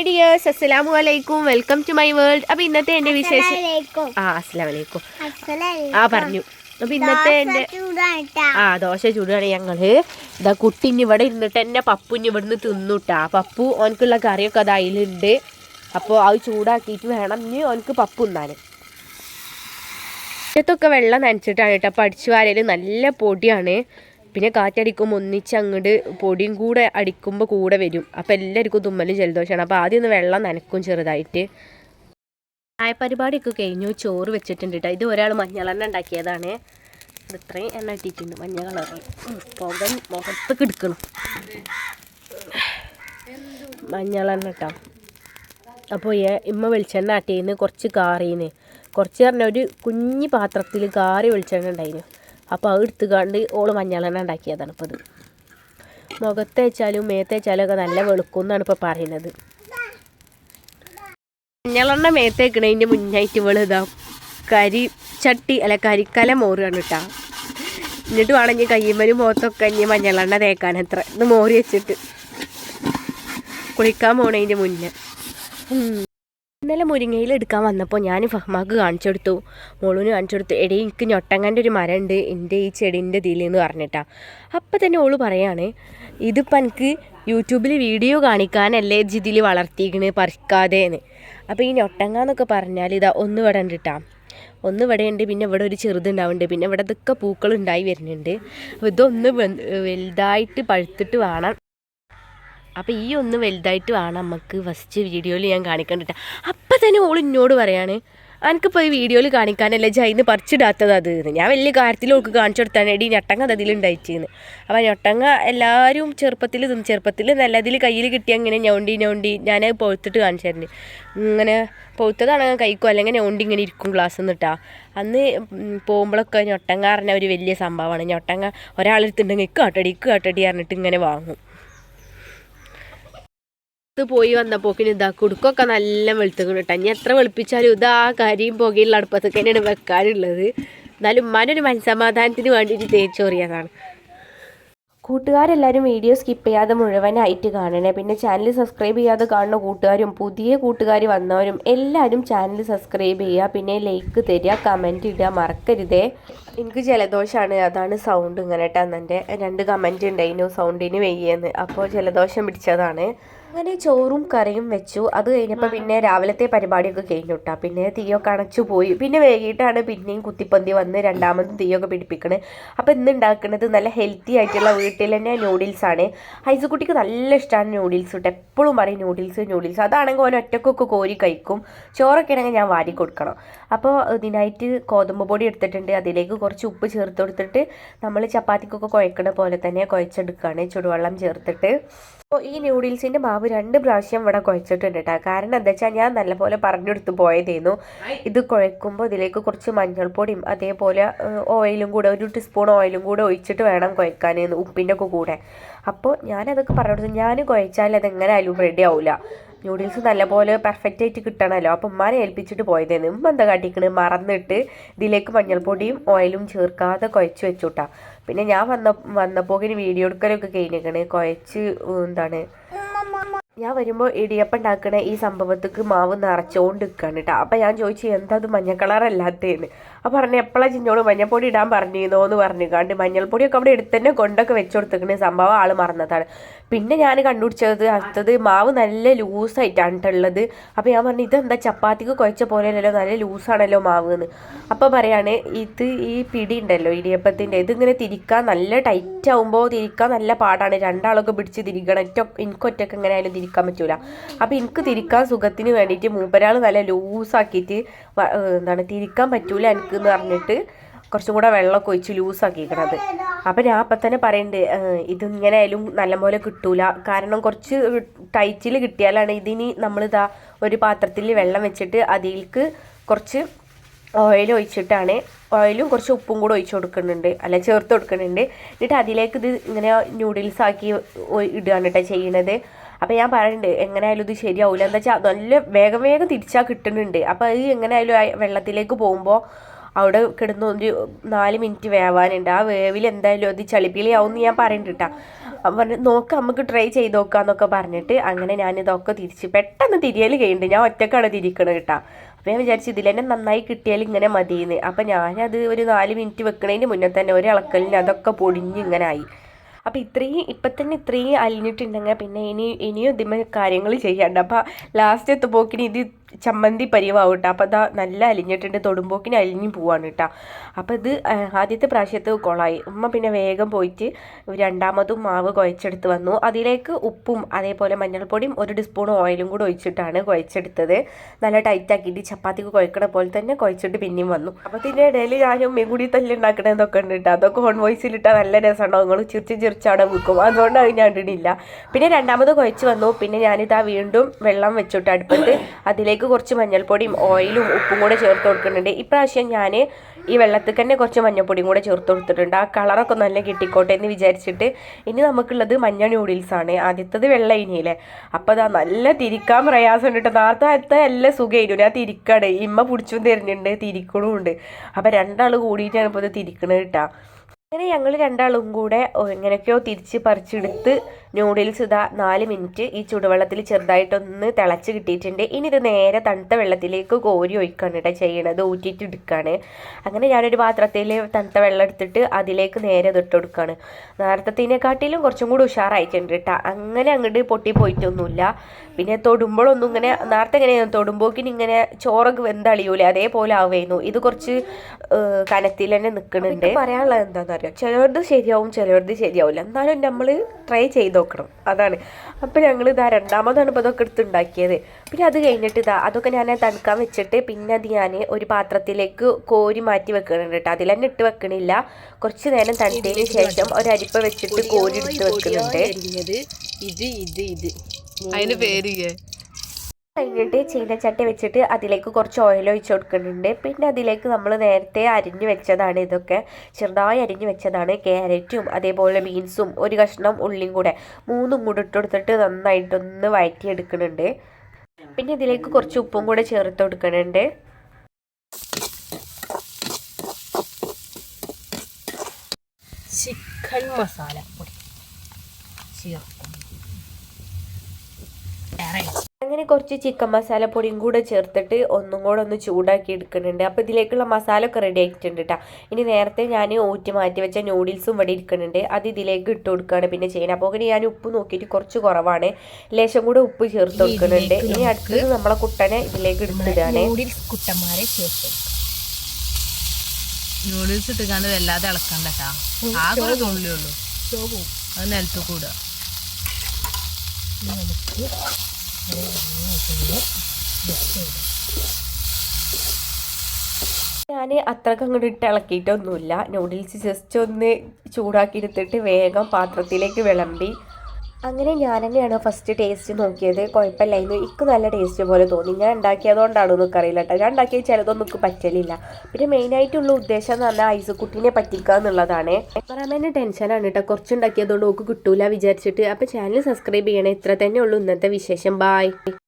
Hi dears അസ്സലാമു അലൈക്കും welcome to my world അപ്പൊ ഇന്നത്തെ എന്റെ വിശേഷം. ആ അസ്സലാമലൈക്കും. ആ പറഞ്ഞു. അപ്പൊ ഇന്നത്തെ എന്റെ. ആ ദോശ ചൂടാണ് ഞങ്ങൾ. ഇതാ കുട്ടിന് ഇവിടെ ഇരുന്നിട്ട് എന്നെ പപ്പുന് ഇവിടുന്ന് തിന്നുട്ടാ പപ്പു ഓനക്കുള്ള കറിയൊക്കെ അത് അതിലുണ്ട്. അപ്പോൾ അത് ചൂടാക്കിയിട്ട് വേണം ഇനി ഓനക്ക് പപ്പു തിന്നാൻ മുറ്റത്തൊക്കെ വെള്ളം നനച്ചിട്ടാണ് കേട്ടോ പഠിച്ചു അടിച്ചു വാരയിൽ നല്ല പൊടിയാണ്. പിന്നെ കാറ്റടിക്കുമ്പോൾ ഒന്നിച്ച് അങ്ങോട്ട് പൊടിയും കൂടെ അടിക്കുമ്പോൾ കൂടെ വരും. അപ്പോൾ എല്ലാവർക്കും തുമ്മലും ജലദോഷമാണ്. അപ്പോൾ ആദ്യം ഒന്ന് വെള്ളം നനക്കും ചെറുതായിട്ട്. ചായ പരിപാടിയൊക്കെ കഴിഞ്ഞു. ചോറ് വെച്ചിട്ടുണ്ട് കേട്ടോ ഇത് ഒരാൾ മഞ്ഞളെണ്ണ ഉണ്ടാക്കിയതാണ്. ഇത് ഇത്രയും എണ്ണ ഇട്ടിട്ടുണ്ട്. മഞ്ഞ കളറിൽ പുക മുഖത്തൊക്കെ എടുക്കണം. മഞ്ഞളെണ്ണ കേട്ടോ അപ്പോൾ ഇമ്മ വെളിച്ചെണ്ണ ആട്ടിന്ന്. കുറച്ച് കാറിന്ന്. കുറച്ച് പറഞ്ഞ ഒരു കുഞ്ഞു പാത്രത്തിൽ കാറി വെളിച്ചെണ്ണ ഉണ്ടായിരുന്നു അപ്പോൾ അത് എടുത്ത് കണ്ട് ഓൾ മഞ്ഞളെണ്ണ ഉണ്ടാക്കിയതാണ് ഇപ്പോൾ ഇത് മുഖത്തേച്ചാലും മേത്തേച്ചാലും മേത്ത് ഒക്കെ നല്ല വെളുക്കും എന്നാണ് ഇപ്പോൾ പറയുന്നത്. മഞ്ഞളെണ്ണ മേത്തേക്കണതിന്റെ മുന്നായിട്ട് വെളുതാം കരി ചട്ടി അല്ല കരിക്കല മോറുകയാണ് കേട്ടോ. എന്നിട്ട് വേണമെങ്കിൽ കയ്യുമ്മലും മുഖത്തൊക്കെ ഇനി മഞ്ഞളെണ്ണ തേക്കാൻ എത്ര ഇത് മോറി വെച്ചിട്ട് കുളിക്കാൻ പോണതിന്റെ മുന്നേ. ഇന്നലെ മുരിങ്ങയിൽ എടുക്കാൻ വന്നപ്പോൾ ഞാൻ ഫഹ്മാക്ക് കാണിച്ചു കൊടുത്തു മോളൂന് കാണിച്ചു കൊടുത്തു എടി എനിക്ക് ഞൊട്ടങ്ങന്റെ ഒരു മരം ഉണ്ട് എന്റെ ഈ ചെടീന്റെ ഇതിൽ എന്ന് പറഞ്ഞിട്ടാ. അപ്പം തന്നെ ഓൾ പറയാണ് ഇതിപ്പോൾ എനിക്ക് യൂട്യൂബിൽ വീഡിയോ കാണിക്കാനല്ലേ ജിതിൽ വളർത്തിക്കണ് പറിക്കാതെന്ന്. അപ്പോൾ ഈ ഞൊട്ടങ്ങ എന്നൊക്കെ പറഞ്ഞാൽ ഇതാ ഒന്ന് ഇവിടെ ഉണ്ട് കേട്ടോ ഒന്ന് ഇവിടെ ഉണ്ട് പിന്നെ ഇവിടെ ഒരു ചെറുതുണ്ടാവുന്നുണ്ട് പിന്നെ ഇവിടെ ഇതൊക്കെ പൂക്കൾ ഉണ്ടായി വരുന്നുണ്ട് അപ്പോൾ ഇതൊന്ന് വലുതായിട്ട് പഴുത്തിട്ട് വേണം. അപ്പോൾ ഈ ഒന്ന് വലുതായിട്ട് വേണം നമുക്ക് ഫസ്റ്റ് വീഡിയോയിൽ ഞാൻ കാണിക്കണ്ടിട്ട. അപ്പം തന്നെ ഓൾ എന്നോട് പറയാണ് എനിക്കിപ്പോൾ ഈ വീഡിയോയിൽ കാണിക്കാനല്ല ജൈന്ന് പറിച്ചിടാത്തത് അത്? ഞാൻ വലിയ കാര്യത്തിൽ ഓൾക്ക് കാണിച്ചു കൊടുത്താണ് എടി ഞൊട്ടങ്ങ അത് അതിലുണ്ടായിച്ചെന്ന് അപ്പോൾ ഞൊട്ടങ്ങ എല്ലാവരും ചെറുപ്പത്തിൽ ചെറുപ്പത്തിൽ നല്ലതിൽ കയ്യിൽ കിട്ടിയ അങ്ങനെ ഞൗണ്ടി ഞൗണ്ടി ഞാൻ പൊഴുത്തിട്ട് കാണിച്ചായിരുന്നു ഇങ്ങനെ പൊഴുത്തതാണ് കഴിക്കും അല്ലെങ്കിൽ ഞൗണ്ടി ഇങ്ങനെ ഇരിക്കും ഗ്ലാസ് എന്നിട്ടാ അന്ന് പോകുമ്പോഴൊക്കെ ഞൊട്ടങ്ങ പറഞ്ഞ ഒരു വലിയ സംഭവമാണ് ഞൊട്ടങ്ങ ഒരാളെടുത്തുണ്ടെങ്കിൽ ഇക്കാട്ടടി ഇക്കാട്ടടി കാട്ടടി പറഞ്ഞിട്ട് ഇങ്ങനെ വാങ്ങും. ഇത് പോയി വന്നപ്പോക്കിന് ഇതാ കുടുക്കൊക്കെ നല്ല വെളുത്തുക്കണം കേട്ടോ ഇനി എത്ര വെളുപ്പിച്ചാലും ഇതാ കരിയും പുകയുള്ള അടുപ്പത്തൊക്കെ തന്നെയാണ് വെക്കാനുള്ളത്. എന്നാലും ഉമ്മാനൊരു മനസ്സമാധാനത്തിന് വേണ്ടിയിട്ട് തേച്ചോറിയതാണ് കൂട്ടുകാരെല്ലാവരും വീഡിയോ സ്കിപ്പ് ചെയ്യാതെ മുഴുവനായിട്ട് കാണണേ. പിന്നെ ചാനൽ സബ്സ്ക്രൈബ് ചെയ്യാതെ കാണുന്ന കൂട്ടുകാരും പുതിയ കൂട്ടുകാർ വന്നവരും എല്ലാവരും ചാനൽ സബ്സ്ക്രൈബ് ചെയ്യുക. പിന്നെ ലൈക്ക് തരിക കമന്റ് ഇടുക മറക്കരുതേ. എനിക്ക് ജലദോഷമാണ് അതാണ് സൗണ്ട് ഇങ്ങനെ കേട്ടോ എന്റെ രണ്ട് കമന്റ് ഉണ്ടായിരുന്നു സൗണ്ടിന് വെയ്യെന്ന്. അപ്പോൾ ജലദോഷം പിടിച്ചതാണ്. അങ്ങനെ ചോറും കറിയും വെച്ചു. അത് കഴിഞ്ഞപ്പോൾ പിന്നെ രാവിലത്തെ പരിപാടിയൊക്കെ കഴിഞ്ഞു കേട്ടോ പിന്നെ തീയൊക്കെ അണച്ചു പോയി. പിന്നെ വൈകിട്ടാണ് പിന്നെയും കുത്തിപ്പന്തി വന്ന് രണ്ടാമതും തീയൊക്കെ പിടിപ്പിക്കണേ. അപ്പോൾ ഇന്ന് ഉണ്ടാക്കുന്നത് നല്ല ഹെൽത്തി ആയിട്ടുള്ള വീട്ടിൽ തന്നെ നൂഡിൽസ് ആണ്. ഹൈസുകുട്ടിക്ക് നല്ല ഇഷ്ടമാണ് നൂഡിൽസ് കേട്ടോ എപ്പോഴും പറയും നൂഡിൽസ് നൂഡിൽസ് അതാണെങ്കിൽ ഓൻ ഒറ്റക്കൊക്കെ കോരി കഴിക്കും. ചോറൊക്കെ ആണെങ്കിൽ ഞാൻ വാരി കൊടുക്കണം. അപ്പോൾ ഇതിനായിട്ട് ഗോതമ്പ് പൊടി എടുത്തിട്ടുണ്ട്. അതിലേക്ക് കുറച്ച് ഉപ്പ് ചേർത്ത് കൊടുത്തിട്ട് നമ്മൾ ചപ്പാത്തിക്കൊക്കെ കുഴക്കണ പോലെ തന്നെ കുഴച്ചെടുക്കുകയാണ് ചുടുവെള്ളം ചേർത്തിട്ട്. അപ്പോൾ ഈ ന്യൂഡിൽസിന്റെ മാവ് രണ്ട് പ്രാവശ്യം ഇവിടെ കുഴച്ചിട്ടുണ്ട് കേട്ടോ കാരണം എന്താ വെച്ചാൽ ഞാൻ നല്ലപോലെ പറഞ്ഞെടുത്ത് പോയതേന്നു. ഇത് കുഴക്കുമ്പോൾ ഇതിലേക്ക് കുറച്ച് മഞ്ഞൾപ്പൊടിയും അതേപോലെ ഓയിലും കൂടെ ഒരു ടീസ്പൂൺ ഓയിലും കൂടെ ഒഴിച്ചിട്ട് വേണം കുഴക്കാൻ ഉപ്പിന്റെ ഒക്കെ കൂടെ. അപ്പോൾ ഞാനതൊക്കെ പറഞ്ഞു കൊടുത്തു ഞാൻ കുഴച്ചാൽ അതെങ്ങനെ ആയാലും റെഡി ആവില്ല ന്യൂഡിൽസ് നല്ലപോലെ പെർഫെക്റ്റ് ആയിട്ട് കിട്ടണമല്ലോ അപ്പം ഉമ്മാനെ ഏൽപ്പിച്ചിട്ട് പോയതേന്ന്. ഉമ്മ എന്താ കാട്ടിക്കണ്? മറന്നിട്ട് ഇതിലേക്ക് മഞ്ഞൾപ്പൊടിയും ഓയിലും ചേർക്കാതെ കുഴച്ച് വെച്ചുട്ടാ. പിന്നെ ഞാൻ വന്ന വന്നപ്പോൾ വീഡിയോ എടുക്കലൊക്കെ കഴിഞ്ഞേക്കണ്. കുഴച്ച് എന്താണ് ഞാൻ വരുമ്പോൾ ഇടിയപ്പം ഉണ്ടാക്കണ ഈ സംഭവത്തേക്ക് മാവ് നിറച്ചുകൊണ്ട് നിൽക്കുകയാണ് കേട്ടോ അപ്പം ഞാൻ ചോദിച്ചു എന്താ അത് മഞ്ഞ കളറല്ലാത്തതെന്ന് അപ്പം പറഞ്ഞു എപ്പോഴാണ് ചിന്നോട് മഞ്ഞൾപ്പൊടി ഇടാൻ പറഞ്ഞിരുന്നോ എന്ന് പറഞ്ഞു കണ്ട് മഞ്ഞൾപ്പൊടിയൊക്കെ അവിടെ എടുത്ത് തന്നെ കൊണ്ടൊക്കെ വെച്ച് സംഭവം ആൾ മറന്നതാണ്. പിന്നെ ഞാൻ കണ്ടുപിടിച്ചത് അടുത്തത് മാവ് നല്ല ലൂസായിട്ടാണ് ട്ടോ ഉള്ളത്. അപ്പോൾ ഞാൻ പറഞ്ഞു ഇതെന്താ ചപ്പാത്തിക്ക് കുഴച്ച പോലെയല്ലോ നല്ല ലൂസാണല്ലോ മാവ് എന്ന് അപ്പോൾ പറയാണ് ഇത് ഈ പിടി ഉണ്ടല്ലോ ഇടിയപ്പത്തിന്റെ ഇതിങ്ങനെ തിരിക്കാൻ നല്ല ടൈറ്റ് ആകുമ്പോൾ തിരിക്കാൻ നല്ല പാടാണ്. രണ്ടാളൊക്കെ പിടിച്ച് തിരിക്കണം. ഒറ്റ എനിക്ക് ഒറ്റയ്ക്ക് എങ്ങനെ ആയാലും തിരിക്കാൻ പറ്റൂല. അപ്പോൾ എനിക്ക് തിരിക്കാൻ സുഖത്തിന് വേണ്ടിയിട്ട് മൂപ്പരാൾ നല്ല ലൂസാക്കിയിട്ട് എന്താണ് തിരിക്കാൻ പറ്റൂല. എനിക്ക് എന്ന് പറഞ്ഞിട്ട് കുറച്ചും കൂടെ വെള്ളമൊക്കെ ഒഴിച്ച് ലൂസാക്കിക്കണത് അപ്പം ഞാൻ അപ്പം തന്നെ പറയുന്നുണ്ട് ഇതിങ്ങനെ ആയാലും നല്ലപോലെ കിട്ടൂല. കാരണം കുറച്ച് ടൈറ്റിൽ കിട്ടിയാലാണ് ഇതിന് നമ്മളിതാ ഒരു പാത്രത്തിൽ വെള്ളം വെച്ചിട്ട് അതിലേക്ക് കുറച്ച് ഓയിൽ ഒഴിച്ചിട്ടാണ് ഓയിലും കുറച്ച് ഉപ്പും കൂടെ ഒഴിച്ച് കൊടുക്കുന്നുണ്ട് അല്ല ചേർത്ത് കൊടുക്കുന്നുണ്ട്. എന്നിട്ട് അതിലേക്ക് ഇത് ഇങ്ങനെ നൂഡിൽസ് ആക്കി ഇടുകയാണ് കേട്ടോ ചെയ്യണത്. അപ്പോൾ ഞാൻ പറയുന്നുണ്ട് എങ്ങനെയായാലും ഇത് ശരിയാവില്ല എന്താ വെച്ചാൽ നല്ല വേഗം വേഗം തിരിച്ചാൽ കിട്ടുന്നുണ്ട്. അപ്പോൾ അത് എങ്ങനെയായാലും വെള്ളത്തിലേക്ക് പോകുമ്പോൾ അവിടെ കിടന്ന് ഒരു നാല് മിനിറ്റ് വേവാനുണ്ട്. ആ വേവിൽ എന്തായാലും അത് ചളിപ്പിളിയാവും എന്ന് ഞാൻ പറയുന്നുണ്ട് പറഞ്ഞു നോക്കാം നമുക്ക് ട്രൈ ചെയ്ത് നോക്കാന്നൊക്കെ പറഞ്ഞിട്ട് അങ്ങനെ ഞാൻ ഇതൊക്കെ തിരിച്ച് പെട്ടെന്ന് തിരിയൽ കഴിയുന്നുണ്ട് ഞാൻ ഒറ്റക്കാണ് തിരിക്കണത് കേട്ടോ. അപ്പോൾ ഞാൻ വിചാരിച്ചു ഇതിൽ തന്നെ നന്നായി കിട്ടിയാൽ ഇങ്ങനെ മതിയെന്ന്. അപ്പം ഞാനത് ഒരു നാല് മിനിറ്റ് വെക്കണതിന് മുന്നേ തന്നെ ഒരു ഇളക്കലിന് അതൊക്കെ പൊടിഞ്ഞ് ഇങ്ങനെ ആയി. അപ്പോൾ ഇത്രയും ഇപ്പം തന്നെ ഇത്രയും അലിഞ്ഞിട്ടുണ്ടെങ്കിൽ പിന്നെ ഇനി ഇനിയും ഇതിമ കാര്യങ്ങൾ ചെയ്യാണ്ട് അപ്പോൾ ലാസ്റ്റ് എത്തുമ്പോക്കിന് ഇത് ചമ്മന്തി പരിവാവും കേട്ടോ അപ്പോൾ അതാ നല്ല അലിഞ്ഞിട്ടുണ്ട്. തൊടുമ്പോക്കിന് അലിഞ്ഞു പോവാണ് കേട്ടോ അപ്പോൾ ഇത് ആദ്യത്തെ പ്രാവശ്യത്ത് കൊളായി. ഉമ്മ പിന്നെ വേഗം പോയിട്ട് രണ്ടാമതും മാവ് കുഴച്ചെടുത്ത് വന്നു. അതിലേക്ക് ഉപ്പും അതേപോലെ മഞ്ഞൾപ്പൊടിയും ഒരു ടീസ്പൂൺ ഓയിലും കൂടെ ഒഴിച്ചിട്ടാണ് കുഴച്ചെടുത്തത്. നല്ല ടൈറ്റ് ആക്കിയിട്ട് ചപ്പാത്തിക്ക് കുഴക്കണ പോലെ തന്നെ കുഴച്ചിട്ട് പിന്നെയും വന്നു. അപ്പോൾ ഇതിന്റെ ഇടയിൽ ഞാൻ ഉമ്മയും കൂടി തല്ലി ഉണ്ടാക്കണതൊക്കെ ഉണ്ട് കേട്ടോ അതൊക്കെ ഓൺ വോയിസിലിട്ടാൽ നല്ല രസമുണ്ടാവും നിങ്ങൾ ചിരിച്ച് ചിരിച്ചവിടെ വിൽക്കും അതുകൊണ്ട് അത് ഞാൻ ഇടുന്നില്ല പിന്നെ രണ്ടാമത് കുഴച്ച് വന്നു. പിന്നെ ഞാനിതാ വീണ്ടും വെള്ളം വെച്ചിട്ട് അടുപ്പത്ത്. അതിലേക്ക് കുറച്ച് മഞ്ഞൾപ്പൊടിയും ഓയിലും ഉപ്പും കൂടെ ചേർത്ത് കൊടുക്കുന്നുണ്ട്. ഇപ്രാവശ്യം ഞാൻ ഈ വെള്ളത്തിൽ തന്നെ കുറച്ച് മഞ്ഞൾപ്പൊടിയും കൂടെ ചേർത്ത് കൊടുത്തിട്ടുണ്ട്. ആ കളറൊക്കെ നല്ല കിട്ടിക്കോട്ടെ എന്ന് വിചാരിച്ചിട്ട് ഇനി നമുക്കുള്ളത് മഞ്ഞ നൂഡിൽസാണ് ആദ്യത്തത് വെള്ള ഇനിയില്ലേ. അപ്പോൾ അതാ നല്ല തിരിക്കാൻ പ്രയാസമുണ്ട് കേട്ടോ. നേരത്തെ അടുത്ത നല്ല സുഖമായിരുന്നു. ഞാൻ തിരിക്കാണ്. ഇമ്മ പിടിച്ചും തരുന്നുണ്ട്. തിരിക്കണമുണ്ട് അപ്പോൾ രണ്ടാൾ കൂടിയിട്ടാണ് ഇപ്പോൾ ഇത് തിരിക്കണത് കേട്ടോ. അങ്ങനെ ഞങ്ങൾ രണ്ടാളും കൂടെ എങ്ങനെയൊക്കെയോ തിരിച്ച് പറിച്ചെടുത്ത് നൂഡിൽസ് ഇതാ നാല് മിനിറ്റ് ഈ ചുടുവെള്ളത്തിൽ ചെറുതായിട്ടൊന്ന് തിളച്ച് കിട്ടിയിട്ടുണ്ട്. ഇനി ഇത് നേരെ തണുത്ത വെള്ളത്തിലേക്ക് കോരി ഒഴിക്കുകയാണ് കേട്ടോ ചെയ്യണത് ഊറ്റിയിട്ട് എടുക്കുകയാണ് അങ്ങനെ ഞാനൊരു പാത്രത്തിൽ തണുത്ത വെള്ളം എടുത്തിട്ട് അതിലേക്ക് നേരെ ഇതിട്ട് കൊടുക്കുകയാണ് നേരത്തതിനെക്കാട്ടിലും കുറച്ചും കൂടി ഉഷാറായിട്ടുണ്ട് കേട്ടോ. അങ്ങനെ അങ്ങോട്ട് പൊട്ടി പോയിട്ടൊന്നുമില്ല. പിന്നെ തൊടുമ്പോഴൊന്നും ഇങ്ങനെ നേരത്തെ ഇങ്ങനെ തൊടുമ്പോക്കിന് ഇങ്ങനെ ചോറൊക്കെ വെന്തളിയൂലേ അതേപോലെ ആവുമായിരുന്നു. ഇത് കുറച്ച് കനത്തിൽ തന്നെ നിൽക്കുന്നുണ്ട്. പറയാനുള്ളത് എന്താണെന്ന് അറിയാം ചിലവരുടെ ശരിയാവും ചിലവരുടെ ശരിയാവില്ല. എന്നാലും നമ്മൾ ട്രൈ ചെയ്ത്? നോക്കണം. അതാണ്. അപ്പോൾ ഞങ്ങൾ ഇതാ രണ്ടാമതാണ് ഇപ്പോൾ അതൊക്കെ എടുത്തുണ്ടാക്കിയത് പിന്നെ അത് കഴിഞ്ഞിട്ട് ഇതാ അതൊക്കെ ഞാൻ തണുക്കാൻ വെച്ചിട്ട് പിന്നെ അത് ഞാൻ ഒരു പാത്രത്തിലേക്ക് കോരി മാറ്റി വെക്കുന്നുണ്ട് കേട്ടോ. അതിൽ തന്നെ ഇട്ട് വെക്കണില്ല. കുറച്ച് നേരം തണുത്തതിന് ശേഷം ഒരരിപ്പ അരിപ്പ വെച്ചിട്ട് കോരി എടുത്ത് വെക്കുന്നുണ്ട് ഇത് ഇത് ഇത്. അതിന് പേര് കഴിഞ്ഞിട്ട് ചീനച്ചട്ടി വെച്ചിട്ട് അതിലേക്ക് കുറച്ച് ഓയിൽ ഒഴിച്ച് കൊടുക്കുന്നുണ്ട്. പിന്നെ അതിലേക്ക് നമ്മൾ നേരത്തെ അരിഞ്ഞു വെച്ചതാണ് ഇതൊക്കെ. ചെറുതായി അരിഞ്ഞു വെച്ചതാണ് ക്യാരറ്റും അതേപോലെ ബീൻസും ഒരു കഷ്ണം ഉള്ളിയും കൂടെ. മൂന്നും കൂടെ ഇട്ട് നന്നായിട്ടൊന്ന് വഴറ്റിയെടുക്കുന്നുണ്ട്. പിന്നെ ഇതിലേക്ക് കുറച്ച് ഉപ്പും കൂടെ ചേർത്ത് കൊടുക്കുന്നുണ്ട്. ചിക്കൻ മസാല പൊടി ചേർക്കും അങ്ങനെ കുറച്ച് ചിക്കൻ മസാല പൊടിയും കൂടെ ചേർത്തിട്ട് ഒന്നും കൂടെ ഒന്ന് ചൂടാക്കി എടുക്കുന്നുണ്ട്. അപ്പോൾ ഇതിലേക്കുള്ള മസാല ഒക്കെ റെഡി ആയിട്ടുണ്ട് കേട്ടോ ഇനി നേരത്തെ ഞാൻ ഊറ്റി മാറ്റി വെച്ച നൂഡിൽസും ഇവിടെ ഇരിക്കുന്നുണ്ട്. അത് ഇതിലേക്ക് ഇട്ട് കൊടുക്കുകയാണ് പിന്നെ ചെയ്യുന്നത്. അപ്പോൾ അങ്ങനെ ഞാൻ ഉപ്പ് നോക്കിയിട്ട് കുറച്ച് കുറവാണ്. ലേശം കൂടെ ഉപ്പ് ചേർത്ത് കൊടുക്കുന്നുണ്ട്. ഇനി അടുത്തത് നമ്മളെ കുട്ടനെ ഇതിലേക്ക് എടുത്തിടാണ് നൂഡിൽസ് കുട്ടന്മാരെ ചേർക്കും നൂഡിൽസ് ഇട്ടുകാണ്ട് വല്ലാതെ ഇളക്കണ്ട ആകെ ഒരു അത് നിലത്ത് കൂടുക ഞാൻ അത്രയ്ക്ക് അങ്ങോട്ട് ഇട്ട് ഇളക്കിയിട്ടൊന്നുമില്ല. നൂഡിൽസ് ജസ്റ്റ് ഒന്ന് ചൂടാക്കി എടുത്തിട്ട് വേഗം പാത്രത്തിലേക്ക് വിളമ്പി അങ്ങനെ ഞാൻ തന്നെയാണ് ഫസ്റ്റ് ടേസ്റ്റ് നോക്കിയത് കുഴപ്പമില്ലായിരുന്നു എനിക്ക് നല്ല ടേസ്റ്റ് പോലെ തോന്നി. ഞാൻ ഉണ്ടാക്കിയതുകൊണ്ടാണോ എന്നൊക്കെ അറിയില്ല കേട്ടോ ഞാൻ ഉണ്ടാക്കിയ ചിലതൊന്നും എനിക്ക് പറ്റലില്ല. പിന്നെ മെയിനായിട്ടുള്ള ഉദ്ദേശം എന്ന് പറഞ്ഞാൽ ഐസുക്കുട്ടീനെ പറ്റിക്കുക എന്നുള്ളതാണ്. പറയാൻ ടെൻഷനാണ് കേട്ടോ കുറച്ച് ഉണ്ടാക്കിയതുകൊണ്ട് ഓക്ക് കിട്ടൂല വിചാരിച്ചിട്ട്. അപ്പോൾ ചാനൽ സബ്സ്ക്രൈബ് ചെയ്യണേ. ഇത്ര തന്നെ ഉള്ളൂ. ഇന്നത്തെ വിശേഷം. ബായ്